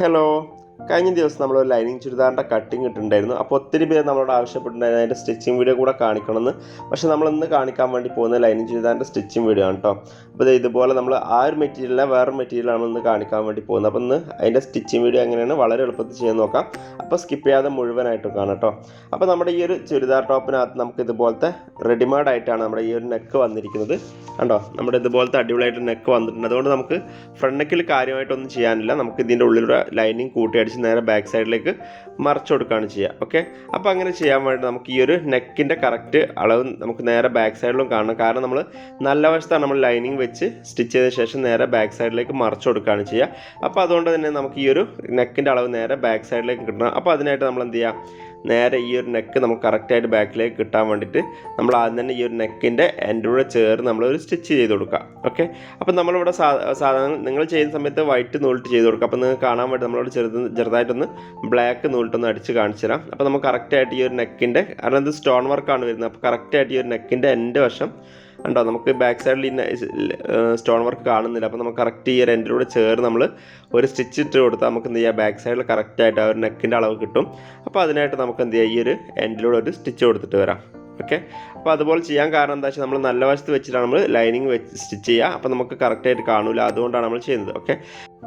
Hello. കഴിഞ്ഞ ദിവസം നമ്മൾ ഒരു ലൈനിങ് ചുരിദാറിന്റെ കട്ടിങ് ഇട്ടിട്ടുണ്ടായിരുന്നു. അപ്പോൾ ഒത്തിരി പേര് നമ്മളോട് ആവശ്യപ്പെട്ടിട്ടുണ്ടായിരുന്നു. അതിന്റെ സ്റ്റിച്ചിങ് വീഡിയോ കൂടെ കാണിക്കണമെന്ന്. പക്ഷേ നമ്മൾ ഇന്ന് കാണിക്കാൻ വേണ്ടി പോകുന്ന ലൈനിങ് ചുരിദാറിന്റെ സ്റ്റിച്ചിങ് വീഡിയോ ആണ് കേട്ടോ. അപ്പോൾ ഇതുപോലെ നമ്മൾ ആ ഒരു മെറ്റീരിയലിനെ വേറെ മെറ്റീരിയലാണ് ഇന്ന് കാണിക്കാൻ വേണ്ടി പോകുന്നത്. അപ്പോൾ ഇന്ന് അതിന്റെ സ്റ്റിച്ചിങ് വീഡിയോ എങ്ങനെയാണ് വളരെ എളുപ്പത്തിൽ ചെയ്യാൻ നോക്കാം. അപ്പോൾ സ്കിപ്പ് ചെയ്യാതെ മുഴുവനായിട്ട് കാണാം കേട്ടോ. അപ്പോൾ നമ്മുടെ ഈ ഒരു ചുരിദാർ ടോപ്പിനകത്ത് നമുക്ക് ഇതുപോലത്തെ റെഡിമെയ്ഡ് ആയിട്ടാണ് നമ്മുടെ ഈ ഒരു നെക്ക് വന്നിരിക്കുന്നത്. കണ്ടോ? നമ്മുടെ ഇതുപോലത്തെ അടിപൊളിയായിട്ട് നെക്ക് വന്നിട്ടുണ്ട്. അതുകൊണ്ട് നമുക്ക് ഫ്രണ്ട് നെക്കിൽ കാര്യമായിട്ടൊന്നും ചെയ്യാനില്ല. നമുക്ക് ഇതിന്റെ ഉള്ളിലൂടെ ലൈനിങ് കൂട്ടിയടിച്ച് നേരെ ബാക്ക് സൈഡിലേക്ക് മറച്ചു കൊടുക്കുകയാണ് ചെയ്യുക. ഓക്കെ അപ്പോൾ അങ്ങനെ ചെയ്യാൻ വേണ്ടി നമുക്ക് ഈ ഒരു നെക്കിന്റെ കറക്റ്റ് അളവ് നമുക്ക് നേരെ ബാക്ക് സൈഡിലും കാണണം. കാരണം നമ്മൾ നല്ല വശത്താണ് നമ്മൾ ലൈനിങ് വെച്ച് സ്റ്റിച്ച് ചെയ്ത ശേഷം നേരെ ബാക്ക് സൈഡിലേക്ക് മറച്ചു കൊടുക്കുകയാണ് ചെയ്യുക. അപ്പോൾ അതുകൊണ്ട് തന്നെ നമുക്ക് ഈ ഒരു നെക്കിന്റെ അളവ് നേരെ ബാക്ക് സൈഡിലേക്ക് കിട്ടണം. അപ്പോൾ അതിനായിട്ട് നമ്മൾ എന്ത് ചെയ്യുക? നേരെ ഈ ഒരു നെക്ക് നമുക്ക് കറക്റ്റായിട്ട് ബാക്കിലേക്ക് കിട്ടാൻ വേണ്ടിയിട്ട് നമ്മൾ ആദ്യം തന്നെ ഈ ഒരു നെക്കിന്റെ എന്റെ കൂടെ ചേർന്ന് നമ്മളൊരു സ്റ്റിച്ച് ചെയ്ത് കൊടുക്കുക. ഓക്കെ അപ്പം നമ്മളിവിടെ സാ സാധാരണ നിങ്ങൾ ചെയ്യുന്ന സമയത്ത് വൈറ്റ് നൂലിട്ട് ചെയ്ത് കൊടുക്കുക. അപ്പോൾ നിങ്ങൾക്ക് കാണാൻ വേണ്ടി നമ്മളോട് ചെറുത് ചെറുതായിട്ടൊന്ന് ബ്ലാക്ക് നൂലിട്ടൊന്ന് അടിച്ച് കാണിച്ചു തരാം. അപ്പോൾ നമുക്ക് കറക്റ്റായിട്ട് ഈ ഒരു നെക്കിന്റെ കാരണം ഇത് സ്റ്റോൺ വർക്കാണ് വരുന്നത്. അപ്പോൾ കറക്റ്റായിട്ട് ഈ ഒരു നെക്കിന്റെ എന്റെ വശം ഉണ്ടോ നമുക്ക് ബാക്ക് സൈഡിൽ ഇന്ന സ്റ്റോൺ വർക്ക് കാണുന്നില്ല. അപ്പോൾ നമുക്ക് കറക്റ്റ് ഈ ഒരു എൻഡിലൂടെ ചേർന്ന് നമ്മൾ ഒരു സ്റ്റിച്ച് ഇട്ട് കൊടുത്താൽ നമുക്ക് എന്ത് ചെയ്യാം ബാക്ക് സൈഡിൽ കറക്റ്റായിട്ട് ആ ഒരു നെക്കിന്റെ അളവ് കിട്ടും. അപ്പോൾ അതിനായിട്ട് നമുക്ക് എന്ത് ചെയ്യാം ഈ ഒരു എൻഡിലൂടെ ഒരു സ്റ്റിച്ച് കൊടുത്തിട്ട് വരാം. ഓക്കെ അപ്പോൾ അതുപോലെ ചെയ്യാൻ കാരണം എന്താ വെച്ചാൽ നമ്മൾ നല്ല വശത്ത് വെച്ചിട്ടാണ് നമ്മൾ ലൈനിങ് വെച്ച് സ്റ്റിച്ച് ചെയ്യുക അപ്പോൾ നമുക്ക് കറക്റ്റായിട്ട് കാണില്ല. അതുകൊണ്ടാണ് നമ്മൾ ചെയ്യുന്നത്. ഓക്കെ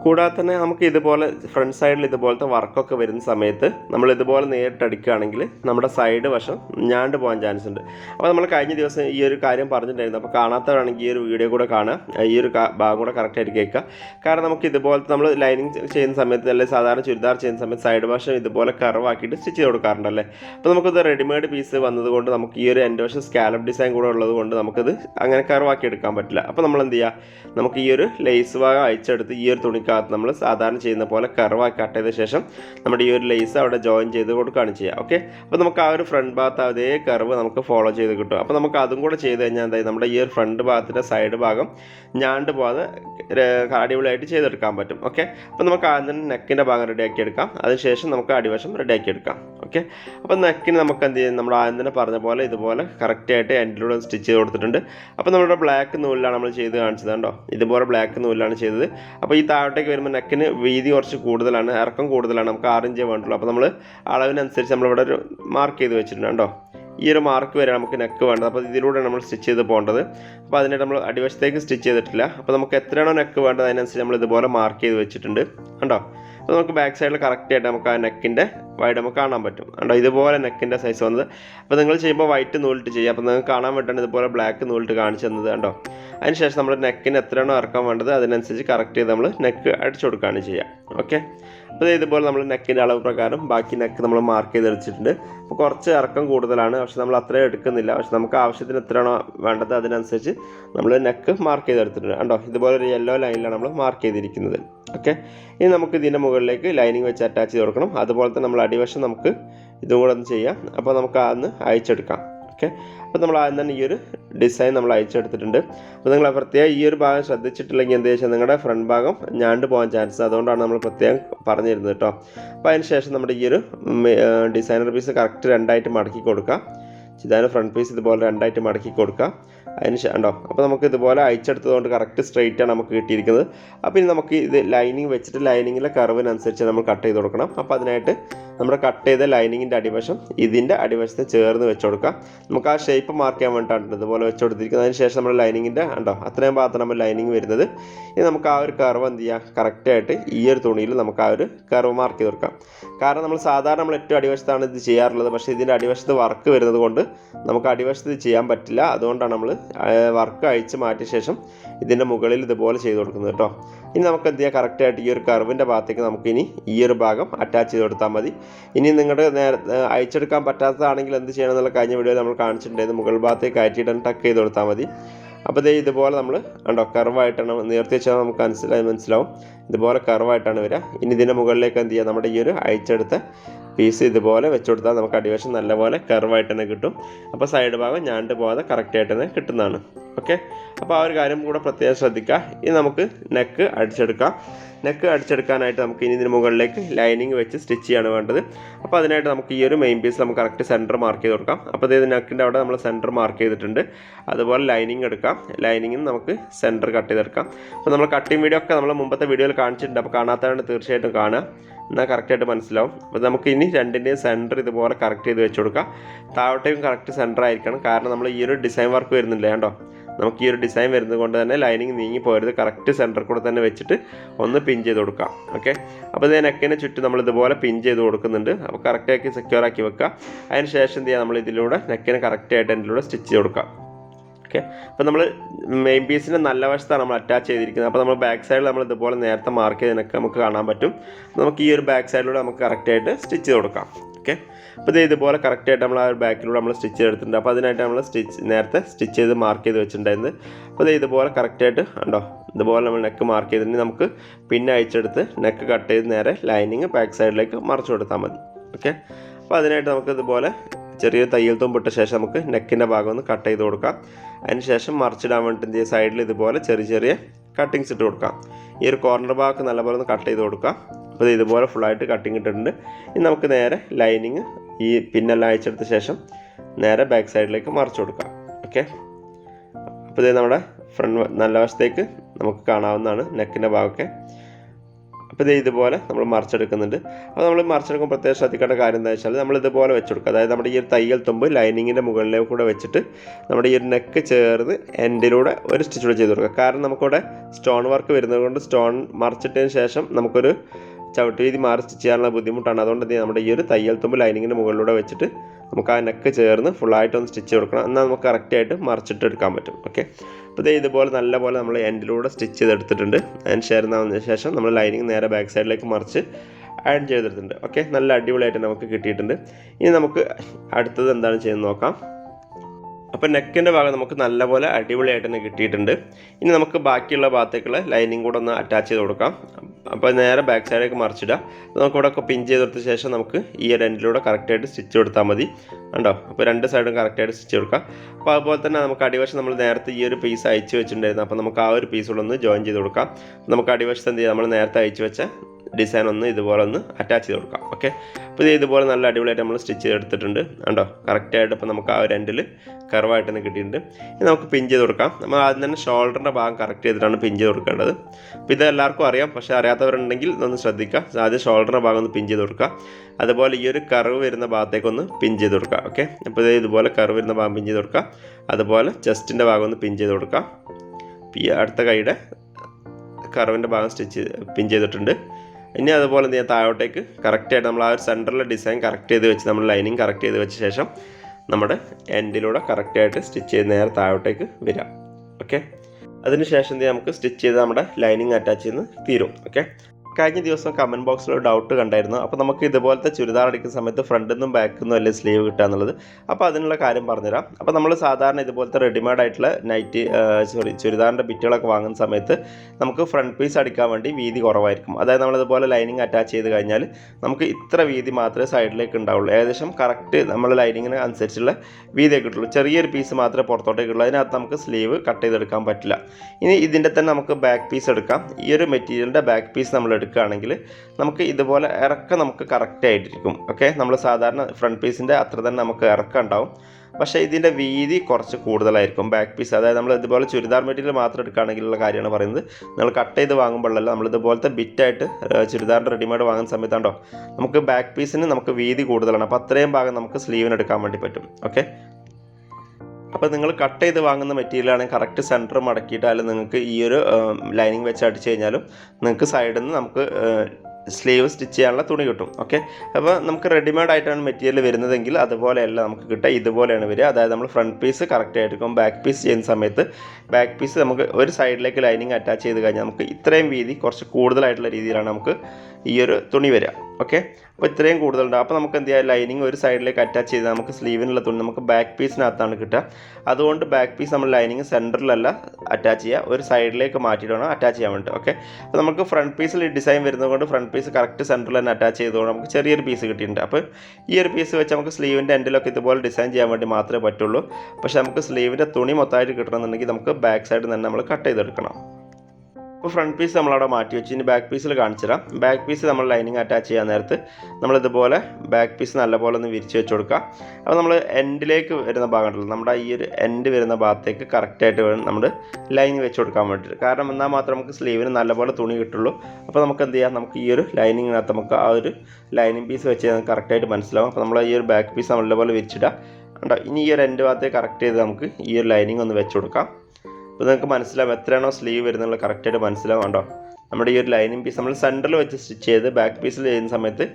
കൂടാതെ തന്നെ നമുക്ക് ഇതുപോലെ ഫ്രണ്ട് സൈഡിൽ ഇതുപോലത്തെ വർക്കൊക്കെ വരുന്ന സമയത്ത് നമ്മൾ ഇതുപോലെ നേരിട്ട് അടിക്കുകയാണെങ്കിൽ നമ്മുടെ സൈഡ് വശം ഞാണ്ട് പോകാൻ ചാൻസ് ഉണ്ട്. അപ്പോൾ നമ്മൾ കഴിഞ്ഞ ദിവസം ഈ ഒരു കാര്യം പറഞ്ഞിട്ടുണ്ടായിരുന്നു. അപ്പോൾ കാണാത്തവരാണെങ്കിൽ ഈ ഒരു വീഡിയോ കൂടെ കാണുക. ഈ ഒരു ഭാഗം കൂടെ കറക്റ്റായിട്ട് കേൾക്കുക. കാരണം നമുക്ക് ഇതുപോലത്തെ നമ്മൾ ലൈനിങ് ചെയ്യുന്ന സമയത്ത് അല്ലെങ്കിൽ സാധാരണ ചുരിദാർ ചെയ്യുന്ന സമയത്ത് സൈഡ് വശം ഇതുപോലെ കറവാക്കിയിട്ട് സ്റ്റിച്ച് ചെയ്ത് കൊടുക്കാറുണ്ടല്ലേ? അപ്പോൾ നമുക്കിത് റെഡിമെയ്ഡ് പീസ് വന്നതുകൊണ്ട് നമുക്ക് ഈ ഒരു എന്റെ വശം സ്കാലപ്പ് ഡിസൈൻ കൂടെ ഉള്ളത് കൊണ്ട് നമുക്കത് അങ്ങനെ കർവാക്കി എടുക്കാൻ പറ്റില്ല. അപ്പോൾ നമ്മൾ എന്ത് ചെയ്യുക നമുക്ക് ഈ ഒരു ലേസ് ഭാഗം അയച്ചെടുത്ത് ഈ ഒരു തുണിക്കകത്ത് നമ്മൾ സാധാരണ ചെയ്യുന്ന പോലെ കർവാക്കി കട്ട് ചെയ്ത ശേഷം നമ്മുടെ ഈ ഒരു ലേസ് അവിടെ ജോയിൻ ചെയ്ത് കൊടുക്കുകയാണ് ചെയ്യുക. ഓക്കെ അപ്പോൾ നമുക്ക് ആ ഒരു ഫ്രണ്ട് ഭാഗത്ത് അതേ കർവ് നമുക്ക് ഫോളോ ചെയ്ത് കിട്ടും. അപ്പോൾ നമുക്ക് അതും കൂടെ ചെയ്ത് കഴിഞ്ഞാൽ എന്തായി? നമ്മുടെ ഈ ഒരു ഫ്രണ്ട് ഭാഗത്തിന്റെ സൈഡ് ഭാഗം ഞാണ്ട് പോകാതെ അടിപൊളിയായിട്ട് ചെയ്തെടുക്കാൻ പറ്റും. ഓക്കെ അപ്പോൾ നമുക്ക് ആദ്യം നെക്കിന്റെ ഭാഗം റെഡിയാക്കി എടുക്കാം. അതിനുശേഷം നമുക്ക് അടിവശം റെഡിയാക്കി എടുക്കാം. ഓക്കെ അപ്പോൾ നെക്കിന് നമുക്ക് എന്ത് ചെയ്യാം? നമ്മൾ ആദ്യം തന്നെ പറഞ്ഞ പോലെ ഇതുപോലെ കറക്റ്റായിട്ട് എൻഡിലൂടെ സ്റ്റിച്ച് ചെയ്ത് കൊടുത്തിട്ടുണ്ട്. അപ്പോൾ നമ്മുടെ ബ്ലാക്ക് നൂലിലാണ് നമ്മൾ ചെയ്ത് കാണിച്ചത് കണ്ടോ? ഇതുപോലെ ബ്ലാക്ക് നൂലിലാണ് ചെയ്തത്. അപ്പോൾ ഈ താഴോട്ടേക്ക് വരുമ്പോൾ നെക്കിന് വീതി കുറച്ച് കൂടുതലാണ് ഇറക്കം കൂടുതലാണ് നമുക്ക് ആറ് ഇഞ്ചേ വേണ്ടുള്ളൂ. അപ്പോൾ നമ്മൾ അളവിനനുസരിച്ച് നമ്മളിവിടെ ഒരു മാർക്ക് ചെയ്ത് വെച്ചിട്ടുണ്ട് കണ്ടോ? ഈ ഒരു മാർക്ക് വരെ നമുക്ക് നെക്ക് വേണ്ടത്. അപ്പോൾ ഇതിലൂടെ നമ്മൾ സ്റ്റിച്ച് ചെയ്ത് പോകേണ്ടത്. അപ്പോൾ അതിനായിട്ട് നമ്മൾ അടിവശത്തേക്ക് സ്റ്റിച്ച് ചെയ്തിട്ടില്ല. അപ്പോൾ നമുക്ക് എത്രയാണോ നെക്ക് വേണ്ടത് അതിനനുസരിച്ച് നമ്മൾ ഇതുപോലെ മാർക്ക് ചെയ്ത് വെച്ചിട്ടുണ്ട്. കണ്ടോ? അപ്പോൾ നമുക്ക് ബാക്ക് സൈഡിൽ കറക്റ്റ് ആയിട്ട് നമുക്ക് ആ നെക്കിന്റെ വൈഡ് നമുക്ക് കാണാൻ പറ്റും. കണ്ടോ? ഇതുപോലെ നെക്കിന്റെ സൈസ് വന്നത്. അപ്പോൾ നിങ്ങൾ ചെയ്യുമ്പോൾ വൈറ്റ് നൂലിട്ട് ചെയ്യുക. അപ്പോൾ നിങ്ങൾക്ക് കാണാൻ പറ്റുന്നത് ഇതുപോലെ ബ്ലാക്ക് നൂലിട്ട് കാണിച്ചു തന്നത് കണ്ടോ? അതിനുശേഷം നമ്മൾ നെക്കിന് എത്രയാണോ ഇറക്കാൻ വേണ്ടത് അതിനനുസരിച്ച് കറക്റ്റ് ചെയ്ത് നമ്മൾ നെക്ക് അടിച്ചു കൊടുക്കുകയാണ് ചെയ്യുക. ഓക്കെ അപ്പോൾ ഇതുപോലെ നമ്മൾ നെക്കിന്റെ അളവ് പ്രകാരം ബാക്കി നെക്ക് നമ്മൾ മാർക്ക് ചെയ്ത് വെച്ചിട്ടുണ്ട് അപ്പോൾ കുറച്ച് ഇറക്കം കൂടുതലാണ്. പക്ഷെ നമ്മൾ അത്രയും എടുക്കുന്നില്ല. പക്ഷെ നമുക്ക് ആവശ്യത്തിന് എത്രയാണോ വേണ്ടത് അതിനനുസരിച്ച് നമ്മൾ നെക്ക് മാർക്ക് ചെയ്തെടുത്തിട്ടുണ്ട്. കണ്ടോ? ഇതുപോലെ ഒരു യെല്ലോ ലൈനിലാണ് നമ്മൾ മാർക്ക് ചെയ്തിരിക്കുന്നത്. ഓക്കെ? ഇനി നമുക്ക് ഇതിന്റെ മുകളിലേക്ക് ലൈനിങ് വെച്ച് അറ്റാച്ച് ചെയ്ത് കൊടുക്കണം. അതുപോലെ തന്നെ നമ്മൾ അടിവശം നമുക്ക് ഇതും കൂടെ ഒന്ന് ചെയ്യാം. അപ്പോൾ നമുക്ക് അതൊന്ന് അയച്ചെടുക്കാം. ഓക്കെ? അപ്പോൾ നമ്മൾ ആദ്യം തന്നെ ഈ ഒരു ഡിസൈൻ നമ്മൾ അയച്ചെടുത്തിട്ടുണ്ട്. അപ്പോൾ നിങ്ങൾ പ്രത്യേകം ഈ ഒരു ഭാഗം ശ്രദ്ധിച്ചിട്ടില്ലെങ്കിൽ എന്താ വെച്ചാൽ നിങ്ങളുടെ ഫ്രണ്ട് ഭാഗം ഞാണ്ട് പോകാൻ ചാൻസ് അതുകൊണ്ടാണ് നമ്മൾ പ്രത്യേകം പറഞ്ഞിരുന്നത് കേട്ടോ. അപ്പോൾ അതിന് ശേഷം നമ്മുടെ ഈ ഒരു ഡിസൈനർ പീസ് കറക്റ്റ് രണ്ടായിട്ട് മടക്കി കൊടുക്കുക ചിതാന ഫ്രണ്ട് പീസ് ഇതുപോലെ രണ്ടായിട്ട് മടക്കി കൊടുക്കുക അതിന് ഉണ്ടോ അപ്പോൾ നമുക്ക് ഇതുപോലെ അയച്ചെടുത്തതുകൊണ്ട് കറക്റ്റ് സ്ട്രെയിറ്റാണ് നമുക്ക് കിട്ടിയിരിക്കുന്നത്. അപ്പോൾ ഇനി നമുക്ക് ഇത് ലൈനിങ് വെച്ചിട്ട് ലൈനിങ്ങിലെ കർവിനനുസരിച്ച് നമ്മൾ കട്ട് ചെയ്ത് കൊടുക്കണം. അപ്പോൾ അതിനായിട്ട് നമ്മുടെ കട്ട് ചെയ്ത ലൈനിങ്ങിന്റെ അടിവശം ഇതിന്റെ അടിവശത്ത് ചേർന്ന് വെച്ച് കൊടുക്കാം. നമുക്ക് ആ ഷേപ്പ് മാർക്ക് ചെയ്യാൻ വേണ്ടിയിട്ടാണ് ഇതുപോലെ വെച്ച് കൊടുത്തിരിക്കുന്നത്. അതിന് ശേഷം നമ്മൾ ലൈനിങ്ങിന്റെ ഉണ്ടോ അത്രയും ഭാഗത്ത് നമ്മൾ ലൈനിങ് വരുന്നത്. ഇനി നമുക്ക് ആ ഒരു കർവ് എന്ത് ചെയ്യാം? കറക്റ്റായിട്ട് ഈ ഒരു തുണിയിൽ നമുക്ക് ആ ഒരു കർവ് മാർക്ക് ചെയ്ത് കൊടുക്കാം. കാരണം നമ്മൾ സാധാരണ നമ്മൾ ഏറ്റവും അടിവശത്താണ് ഇത് ചെയ്യാറുള്ളത്. പക്ഷേ ഇതിന്റെ അടിവശത്ത് വർക്ക് വരുന്നത് കൊണ്ട് നമുക്ക് അടിവശത്ത് ചെയ്യാൻ പറ്റില്ല. അതുകൊണ്ടാണ് നമ്മൾ വർക്ക് അഴിച്ച് മാറ്റിയ ശേഷം ഇതിന്റെ മുകളിൽ ഇതുപോലെ ചെയ്ത് കൊടുക്കുന്നത് കേട്ടോ. ഇനി നമുക്ക് എന്ത് ചെയ്യാം? കറക്റ്റായിട്ട് ഈ ഒരു കർവിന്റെ ഭാഗത്തേക്ക് നമുക്ക് ഇനി ഈ ഒരു ഭാഗം അറ്റാച്ച് ചെയ്ത് കൊടുത്താൽ മതി. ഇനി നിങ്ങളുടെ നേരത്തെ അയച്ചെടുക്കാൻ പറ്റാത്തതാണെങ്കിൽ എന്ത് ചെയ്യണം എന്നുള്ള കഴിഞ്ഞ വീഡിയോ നമ്മൾ കാണിച്ചിട്ടുണ്ടായിരുന്നു. മുകൾ ഭാഗത്തേക്ക് അയച്ചിട്ട് ടക്ക് ചെയ്ത് കൊടുത്താൽ മതി. അപ്പോൾ ഇതേ ഇതുപോലെ നമ്മൾ ഉണ്ടോ കർവായിട്ടാണ് നേരത്തെ വെച്ചാൽ നമുക്ക് മനസ്സിലായി മനസ്സിലാവും. ഇതുപോലെ കർവായിട്ടാണ് വരിക. ഇനി ഇതിന്റെ മുകളിലേക്ക് എന്ത് ചെയ്യുക നമ്മുടെ ഈ ഒരു അയച്ചെടുത്ത പീസ് ഇതുപോലെ വെച്ച് കൊടുത്താൽ നമുക്ക് അടിവശം നല്ലപോലെ കർവായിട്ട് തന്നെ കിട്ടും. അപ്പോൾ സൈഡ് ഭാഗം ഞാണ്ട് പോകാതെ കറക്റ്റായിട്ട് തന്നെ കിട്ടുന്നതാണ്. ഓക്കെ അപ്പോൾ ആ ഒരു കാര്യം കൂടെ പ്രത്യേകം ശ്രദ്ധിക്കുക. ഇനി നമുക്ക് നെക്ക് അടിച്ചെടുക്കാം. നെക്ക് അടിച്ചെടുക്കാനായിട്ട് നമുക്ക് ഇനി ഇതിന് മുകളിലേക്ക് ലൈനിങ് വെച്ച് സ്റ്റിച്ച് ചെയ്യാണ് വേണ്ടത്. അപ്പോൾ അതിനായിട്ട് നമുക്ക് ഈ ഒരു മെയിൻ പീസ് നമുക്ക് കറക്റ്റ് സെന്റർ മാർക്ക് ചെയ്ത് കൊടുക്കാം. അപ്പോൾ ഇത് നെക്കിന്റെ അവിടെ നമ്മൾ സെന്റർ മാർക്ക് ചെയ്തിട്ടുണ്ട്. അതുപോലെ ലൈനിങ് എടുക്കാം. ലൈനിങ്ങിന് നമുക്ക് സെന്റർ കട്ട് ചെയ്തെടുക്കാം. അപ്പോൾ നമ്മൾ കട്ടിങ് വീഡിയോ ഒക്കെ നമ്മൾ മുമ്പത്തെ വീഡിയോയിൽ കാണിച്ചിട്ടുണ്ട്. അപ്പോൾ കാണാത്തവരാണ് തീർച്ചയായിട്ടും കാണുക. എന്നാൽ കറക്റ്റായിട്ട് മനസ്സിലാവും. അപ്പോൾ നമുക്ക് ഇനി രണ്ടിന്റെയും സെന്റർ ഇതുപോലെ കറക്റ്റ് ചെയ്ത് വെച്ച് കൊടുക്കാം. താഴോട്ടേക്കും കറക്റ്റ് സെന്റർ ആയിരിക്കണം. കാരണം നമ്മൾ ഈ ഒരു ഡിസൈൻ വർക്ക് വരുന്നില്ല കേട്ടോ നമുക്ക് ഈ ഒരു ഡിസൈൻ വരുന്നത് കൊണ്ട് തന്നെ ലൈനിങ് നീങ്ങി പോരുത് കറക്റ്റ് സെന്റർ കൂടെ തന്നെ വെച്ചിട്ട് ഒന്ന് പിൻ ചെയ്ത് കൊടുക്കാം. ഓക്കെ അപ്പോൾ ഇത് നെക്കിനെ ചുറ്റും നമ്മൾ ഇതുപോലെ പിൻ ചെയ്ത് കൊടുക്കുന്നുണ്ട്. അപ്പോൾ കറക്റ്റാക്കി സെക്യൂർ ആക്കി വെക്കുക. അതിന് ശേഷം എന്ത് ചെയ്യുക നമ്മൾ ഇതിലൂടെ നെക്കിനെ കറക്റ്റായിട്ട് അതിന്റെ സ്റ്റിച്ച് ചെയ്ത് കൊടുക്കാം. ഓക്കെ അപ്പോൾ നമ്മൾ മെയിൻ പീസിന്റെ നല്ല വശത്താണ് നമ്മൾ അറ്റാച്ച് ചെയ്തിരിക്കുന്നത്. അപ്പോൾ നമ്മൾ ബാക്ക് സൈഡിൽ നമ്മൾ ഇതുപോലെ നേരത്തെ മാർക്ക് ചെയ്തതിനൊക്കെ നമുക്ക് കാണാൻ പറ്റും. നമുക്ക് ഈ ഒരു ബാക്ക് സൈഡിലൂടെ നമുക്ക് കറക്റ്റായിട്ട് സ്റ്റിച്ച് ചെയ്ത് കൊടുക്കാം. ഓക്കെ അപ്പോൾ ഇത് ഇതുപോലെ കറക്റ്റായിട്ട് നമ്മൾ ആ ഒരു ബാക്കിലൂടെ നമ്മൾ സ്റ്റിച്ച് ചെയ്തെടുത്തിട്ടുണ്ട്. അപ്പോൾ അതിനായിട്ട് നമ്മൾ സ്റ്റിച്ച് നേരത്തെ സ്റ്റിച്ച് ചെയ്ത് മാർക്ക് ചെയ്ത് വെച്ചിട്ടുണ്ടായിരുന്നു. അപ്പോൾ ഇത് ഇതുപോലെ കറക്റ്റായിട്ട് ഉണ്ടോ ഇതുപോലെ നമ്മൾ നെക്ക് മാർക്ക് ചെയ്തിട്ടുണ്ടെങ്കിൽ നമുക്ക് പിന്നെ അയച്ചെടുത്ത് നെക്ക് കട്ട് ചെയ്ത് നേരെ ലൈനിങ് ബാക്ക് സൈഡിലേക്ക് മറിച്ച് കൊടുത്താൽ മതി. ഓക്കെ അപ്പോൾ അതിനായിട്ട് നമുക്ക് ഇതുപോലെ ചെറിയ തയ്യൽ തുമ്പിട്ട ശേഷം നമുക്ക് നെക്കിന്റെ ഭാഗം ഒന്ന് കട്ട് ചെയ്ത് കൊടുക്കാം. അതിന് ശേഷം മറിച്ചിടാൻ വേണ്ടിയിട്ട് സൈഡിൽ ഇതുപോലെ ചെറിയ ചെറിയ കട്ടിങ്സ് ഇട്ട് കൊടുക്കാം. ഈ ഒരു കോർണർ ഭാഗത്ത് നല്ലപോലെ ഒന്ന് കട്ട് ചെയ്ത് കൊടുക്കാം. അപ്പോൾ ഇതുപോലെ ഫുള്ളായിട്ട് കട്ടിങ് ഇട്ടിട്ടുണ്ട്. ഇനി നമുക്ക് നേരെ ലൈനിങ് ഈ പിന്നെല്ലാം അയച്ചെടുത്ത ശേഷം നേരെ ബാക്ക് സൈഡിലേക്ക് മറിച്ച് കൊടുക്കാം. ഓക്കെ അപ്പോൾ ഇത് നമ്മുടെ ഫ്രണ്ട് നല്ല വശത്തേക്ക് നമുക്ക് കാണാവുന്നതാണ് നെക്കിന്റെ ഭാഗമൊക്കെ. അപ്പോൾ ഇത് ഇതുപോലെ നമ്മൾ മറിച്ചെടുക്കുന്നുണ്ട്. അപ്പോൾ നമ്മൾ മറിച്ചെടുക്കുമ്പോൾ പ്രത്യേകം ശ്രദ്ധിക്കേണ്ട കാര്യം എന്താ വെച്ചാൽ നമ്മൾ ഇതുപോലെ വെച്ച് കൊടുക്കുക. അതായത് നമ്മുടെ ഈ ഒരു തയ്യൽ തുമ്പ് ലൈനിങ്ങിന്റെ മുകളിലേക്ക് കൂടെ വെച്ചിട്ട് നമ്മുടെ ഈ ഒരു നെക്ക് ചേർന്ന് എൻഡിലൂടെ ഒരു സ്റ്റിച്ച് കൂടെ ചെയ്ത് കൊടുക്കുക. കാരണം നമുക്കിവിടെ സ്റ്റോൺ വർക്ക് വരുന്നത് കൊണ്ട് സ്റ്റോൺ മറിച്ചിട്ടതിന് ശേഷം നമുക്കൊരു ചവിട്ട് വീതി മാറി സ്റ്റിച്ച് ചെയ്യാനുള്ള ബുദ്ധിമുട്ടാണ്. അതുകൊണ്ട് തന്നെ നമ്മുടെ ഈ ഒരു തയ്യൽ തുമ്പ് ലൈനിങ്ങിന്റെ മുകളിലൂടെ വെച്ചിട്ട് നമുക്ക് ആ നെക്ക് ചേർന്ന് ഫുള്ളായിട്ട് ഒന്ന് സ്റ്റിച്ച് കൊടുക്കണം. എന്നാൽ നമുക്ക് കറക്റ്റായിട്ട് മറിച്ചിട്ട് എടുക്കാൻ പറ്റും. ഓക്കെ അപ്പോൾ ഇതേ ഇതുപോലെ നല്ലപോലെ നമ്മൾ എൻഡിലൂടെ സ്റ്റിച്ച് ചെയ്തെടുത്തിട്ടുണ്ട്. അതിന് ചേർന്നതിന് ശേഷം നമ്മൾ ലൈനിങ് നേരെ ബാക്ക് സൈഡിലേക്ക് മറിച്ച് അയൺ ചെയ്തെടുത്തിട്ടുണ്ട്. ഓക്കെ നല്ല അടിപൊളിയായിട്ട് നമുക്ക് കിട്ടിയിട്ടുണ്ട്. ഇനി നമുക്ക് അടുത്തത് എന്താണ് ചെയ്യുന്നത് നോക്കാം. അപ്പോൾ നെക്കിന്റെ ഭാഗം നമുക്ക് നല്ലപോലെ അടിപൊളിയായിട്ട് തന്നെ കിട്ടിയിട്ടുണ്ട്. ഇനി നമുക്ക് ബാക്കിയുള്ള ഭാഗത്തേക്കുള്ള ലൈനിങ് കൂടെ ഒന്ന് അറ്റാച്ച് ചെയ്ത് കൊടുക്കാം. അപ്പോൾ നേരെ ബാക്ക് സൈഡിലേക്ക് മറിച്ചിടുക നമുക്കിവിടെ ഒക്കെ പിൻ ചെയ്ത് കൊടുത്ത ശേഷം നമുക്ക് ഈ എൻഡിലൂടെ കറക്റ്റായിട്ട് സ്റ്റിച്ച് കൊടുത്താൽ മതി. ഉണ്ടോ അപ്പോൾ രണ്ട് സൈഡും കറക്റ്റായിട്ട് സ്റ്റിച്ച് കൊടുക്കാം. അപ്പോൾ അതുപോലെ തന്നെ നമുക്ക് അടിവശം നമ്മൾ നേരത്തെ ഈ ഒരു പീസ് അയച്ചു വെച്ചിട്ടുണ്ടായിരുന്നു. അപ്പോൾ നമുക്ക് ആ ഒരു പീസുകളൊന്ന് ജോയിൻ ചെയ്ത് കൊടുക്കാം. നമുക്ക് അടിവശത്ത് എന്ത് ചെയ്യാം? നമ്മൾ നേരത്തെ അയച്ചു വെച്ച ഡിസൈൻ ഒന്ന് ഇതുപോലെ ഒന്ന് അറ്റാച്ച് ചെയ്ത് കൊടുക്കാം. ഓക്കെ അപ്പോൾ ഇത് ഇതുപോലെ നല്ല അടിപൊളിയായിട്ട് നമ്മൾ സ്റ്റിച്ച് ചെയ്തെടുത്തിട്ടുണ്ട് കണ്ടോ? കറക്റ്റായിട്ട് ഇപ്പോൾ നമുക്ക് ആ ഒരു എൻഡിൽ കർവായിട്ട് തന്നെ കിട്ടിയിട്ടുണ്ട്. ഇനി നമുക്ക് പിൻ ചെയ്ത് കൊടുക്കാം. നമ്മൾ ആദ്യം തന്നെ ഷോൾഡറിന്റെ ഭാഗം കറക്റ്റ് ചെയ്തിട്ടാണ് പിൻ ചെയ്ത് കൊടുക്കേണ്ടത്. അപ്പോൾ ഇത് എല്ലാവർക്കും അറിയാം. പക്ഷേ അറിയാത്തവരുണ്ടെങ്കിൽ ഒന്ന് ശ്രദ്ധിക്കുക. ആദ്യം ഷോൾഡറിന്റെ ഭാഗം ഒന്ന് പിൻ ചെയ്ത് കൊടുക്കുക. അതുപോലെ ഈ ഒരു കർവ് വരുന്ന ഭാഗത്തേക്കൊന്ന് പിൻ ചെയ്ത് കൊടുക്കുക. ഓക്കെ അപ്പോൾ ഇത് ഇതുപോലെ കർവ് വരുന്ന ഭാഗം പിൻ ചെയ്ത് കൊടുക്കുക. അതുപോലെ ചെസ്റ്റിന്റെ ഭാഗം ഒന്ന് പിൻ ചെയ്ത് കൊടുക്കുക. അടുത്ത കൈയുടെ കർവിന്റെ ഭാഗം സ്റ്റിച്ച് പിൻ ചെയ്തിട്ടുണ്ട്. ഇനി അതുപോലെ എന്ത് ചെയ്യാം താഴോട്ടേക്ക് കറക്റ്റായിട്ട് നമ്മൾ ആ ഒരു സെന്ററിലെ ഡിസൈൻ കറക്റ്റ് ചെയ്ത് വെച്ച് നമ്മൾ ലൈനിങ് കറക്റ്റ് ചെയ്ത് വെച്ച ശേഷം നമ്മുടെ എൻഡിലൂടെ കറക്റ്റായിട്ട് സ്റ്റിച്ച് ചെയ്ത് നേരെ താഴോട്ടേക്ക് വരാം ഓക്കെ അതിനുശേഷം എന്ത് നമുക്ക് സ്റ്റിച്ച് ചെയ്ത് നമ്മുടെ ലൈനിങ് അറ്റാച്ച് ചെയ്ത് തീരും. ഓക്കെ കഴിഞ്ഞ ദിവസം കമന്റ് ബോക്സിൽ ഒരു ഡൗട്ട് കണ്ടായിരുന്നു. അപ്പോൾ നമുക്ക് ഇതുപോലത്തെ ചുരിദാർ അടിക്കുന്ന സമയത്ത് ഫ്രണ്ടിൽ നിന്നും ബാക്കിൽ നിന്നും അല്ലേ സ്ലീവ് കിട്ടുക എന്നുള്ളത്? അപ്പോൾ അതിനുള്ള കാര്യം പറഞ്ഞുതരാം. അപ്പോൾ നമ്മൾ സാധാരണ ഇതുപോലത്തെ റെഡിമെയ്ഡ് ആയിട്ടുള്ള നൈറ്റ് സോറി ചുരിദാറിന്റെ ബിറ്റുകളൊക്കെ വാങ്ങുന്ന സമയത്ത് നമുക്ക് ഫ്രണ്ട് പീസ് അടിക്കാൻ വേണ്ടി വീതി കുറവായിരിക്കും. അതായത് നമ്മളിതുപോലെ ലൈനിങ് അറ്റാച്ച് ചെയ്ത് കഴിഞ്ഞാൽ നമുക്ക് ഇത്ര വീതി മാത്രമേ സൈഡിലേക്ക് ഉണ്ടാവുള്ളൂ. ഏകദേശം കറക്റ്റ് നമ്മൾ ലൈനിങ്ങിന് അനുസരിച്ചുള്ള വീതിയെ കിട്ടുള്ളൂ. ചെറിയൊരു പീസ് മാത്രമേ പുറത്തോട്ടേക്കുള്ളൂ അതിനകത്ത് നമുക്ക് സ്ലീവ് കട്ട് ചെയ്തെടുക്കാൻ പറ്റില്ല. ഇനി ഇതിന്റെ തന്നെ നമുക്ക് ബാക്ക് പീസ് എടുക്കാം. ഈ ഒരു മെറ്റീരിയലിന്റെ ബാക്ക് പീസ് നമ്മൾ എടുക്കുകയാണെങ്കിൽ നമുക്ക് ഇതുപോലെ ഇറക്കം നമുക്ക് കറക്റ്റ് ആയിട്ടിരിക്കും. ഓക്കെ നമ്മൾ സാധാരണ ഫ്രണ്ട് പീസിന്റെ അത്ര തന്നെ നമുക്ക് ഇറക്കം ഉണ്ടാവും. പക്ഷേ ഇതിന്റെ വീതി കുറച്ച് കൂടുതലായിരിക്കും ബാക്ക് പീസ് അതായത് നമ്മൾ ഇതുപോലെ ചുരിദാർ മെറ്റീരിയൽ മാത്രം എടുക്കുകയാണെങ്കിലുള്ള കാര്യമാണ് പറയുന്നത്. നമ്മൾ കട്ട് ചെയ്ത് വാങ്ങുമ്പോഴല്ല നമ്മൾ ഇതുപോലത്തെ ബിറ്റായിട്ട് ചുരിദാറിന്റെ റെഡിമെയ്ഡ് വാങ്ങുന്ന സമയത്താണ്ടോ നമുക്ക് ബാക്ക് പീസിന് നമുക്ക് വീതി കൂടുതലാണ്. അപ്പോൾ അത്രയും ഭാഗം നമുക്ക് സ്ലീവിന് എടുക്കാൻ വേണ്ടി പറ്റും. ഓക്കെ അപ്പോൾ നിങ്ങൾ കട്ട് ചെയ്ത് വാങ്ങുന്ന മെറ്റീരിയൽ ആണെങ്കിൽ കറക്റ്റ് സെന്റർ മടക്കിയിട്ടാലും നിങ്ങൾക്ക് ഈ ഒരു ലൈനിങ് വെച്ച് അടിച്ച് കഴിഞ്ഞാലും നിങ്ങൾക്ക് സൈഡിൽ നിന്ന് നമുക്ക് സ്ലീവ് സ്റ്റിച്ച് ചെയ്യാനുള്ള തുണി കിട്ടും. ഓക്കെ അപ്പോൾ നമുക്ക് റെഡിമെയ്ഡ് ആയിട്ടാണ് മെറ്റീരിയൽ വരുന്നതെങ്കിൽ അതുപോലെയല്ല നമുക്ക് കിട്ടുക. ഇതുപോലെയാണ് വരിക. അതായത് നമ്മൾ ഫ്രണ്ട് പീസ് കറക്റ്റ് ആയിരിക്കും ബാക്ക് പീസ് ചെയ്യുന്ന സമയത്ത് ബാക്ക് പീസ് നമുക്ക് ഒരു സൈഡിലേക്ക് ലൈനിങ് അറ്റാച്ച് ചെയ്ത് കഴിഞ്ഞാൽ നമുക്ക് ഇത്രയും വീതി കുറച്ച് കൂടുതലായിട്ടുള്ള രീതിയിലാണ് നമുക്ക് ഈ ഒരു തുണി വരിക. ഓക്കെ അപ്പോൾ ഇത്രയും കൂടുതലുണ്ട്. അപ്പോൾ നമുക്ക് എന്ത് ചെയ്യാം? ലൈനിങ് ഒരു സൈഡിലേക്ക് അറ്റാച്ച് ചെയ്ത് നമുക്ക് സ്ലീവിനുള്ള തുണി നമുക്ക് ബാക്ക് പീസിനകത്താണ് കിട്ടുക. അതുകൊണ്ട് ബാക്ക് പീസ് നമ്മൾ ലൈനിങ് സെന്ററിലല്ല അറ്റാച്ച് ചെയ്യുക. ഒരു സൈഡിലേക്ക് മാറ്റിയിട്ട് വേണം അറ്റാച്ച് ചെയ്യാൻ വേണ്ടി ഓക്കെ അപ്പോൾ നമുക്ക് ഫ്രണ്ട് പീസിൽ ഡിസൈൻ വരുന്നത് കൊണ്ട് ഫ്രണ്ട് പീസ് കറക്റ്റ് സെന്ററിൽ തന്നെ അറ്റാച്ച് ചെയ്തുകൊണ്ട് നമുക്ക് ചെറിയൊരു പീസ് കിട്ടിയിട്ടുണ്ട്. അപ്പോൾ ഈ ഒരു പീസ് വെച്ച് നമുക്ക് സ്ലീവിന്റെ എൻഡിലൊക്കെ ഇതുപോലെ ഡിസൈൻ ചെയ്യാൻ വേണ്ടി മാത്രമേ പറ്റുള്ളൂ. പക്ഷേ നമുക്ക് സ്ലീവിന്റെ തുണി മൊത്തമായിട്ട് കിട്ടണമെന്നുണ്ടെങ്കിൽ നമുക്ക് ബാക്ക് സൈഡിൽ തന്നെ നമ്മൾ കട്ട് ചെയ്തെടുക്കണം. ഇപ്പോൾ ഫ്രണ്ട് പീസ് നമ്മളവിടെ മാറ്റി വെച്ച്. ഇനി ബാക്ക് പീസിൽ കാണിച്ചു തരാം ബാക്ക് പീസ് നമ്മൾ ലൈനിങ് അറ്റാച്ച് ചെയ്യാൻ നേരത്ത് നമ്മളിതുപോലെ ബാക്ക് പീസ് നല്ലപോലെ ഒന്ന് വിരിച്ച് വെച്ച് കൊടുക്കുക. അപ്പോൾ നമ്മൾ എൻഡിലേക്ക് വരുന്ന ഭാഗമുണ്ടല്ലോ നമ്മുടെ ഈ ഒരു എൻഡ് വരുന്ന ഭാഗത്തേക്ക് കറക്റ്റായിട്ട് വേണം നമ്മൾ ലൈനിങ് വെച്ച് കൊടുക്കാൻ വേണ്ടിയിട്ട്. കാരണം എന്നാൽ മാത്രം നമുക്ക് സ്ലീവിന് നല്ലപോലെ തുണി കിട്ടുള്ളൂ. അപ്പോൾ നമുക്ക് എന്ത് ചെയ്യാം? നമുക്ക് ഈ ഒരു ലൈനിങ്ങിനകത്ത് നമുക്ക് ആ ഒരു ലൈനിങ് പീസ് വെച്ച് നമുക്ക് കറക്റ്റായിട്ട് മനസ്സിലാവും. അപ്പോൾ നമ്മൾ ഈ ഒരു ബാക്ക് പീസ് നല്ലപോലെ ഉണ്ടോ ഇനി ഈ ഒരു എൻഡ് ഭാഗത്തേക്ക് കറക്റ്റ് ചെയ്ത് നമുക്ക് ഈ ഒരു ലൈനിങ് ഒന്ന് വെച്ച് കൊടുക്കാം. അപ്പോൾ നിങ്ങൾക്ക് മനസ്സിലാവും എത്രയാണോ സ്ലീവ് വരുന്നുള്ള കറക്റ്റായിട്ട് മനസ്സിലാവും കണ്ടോ? നമ്മുടെ ഈ ഒരു ലൈനിങ് പീസ് നമ്മൾ സെന്ററിൽ വെച്ച് സ്റ്റിച്ച് ചെയ്ത് ബാക്ക് പീസിൽ ചെയ്യുന്ന സമയത്ത്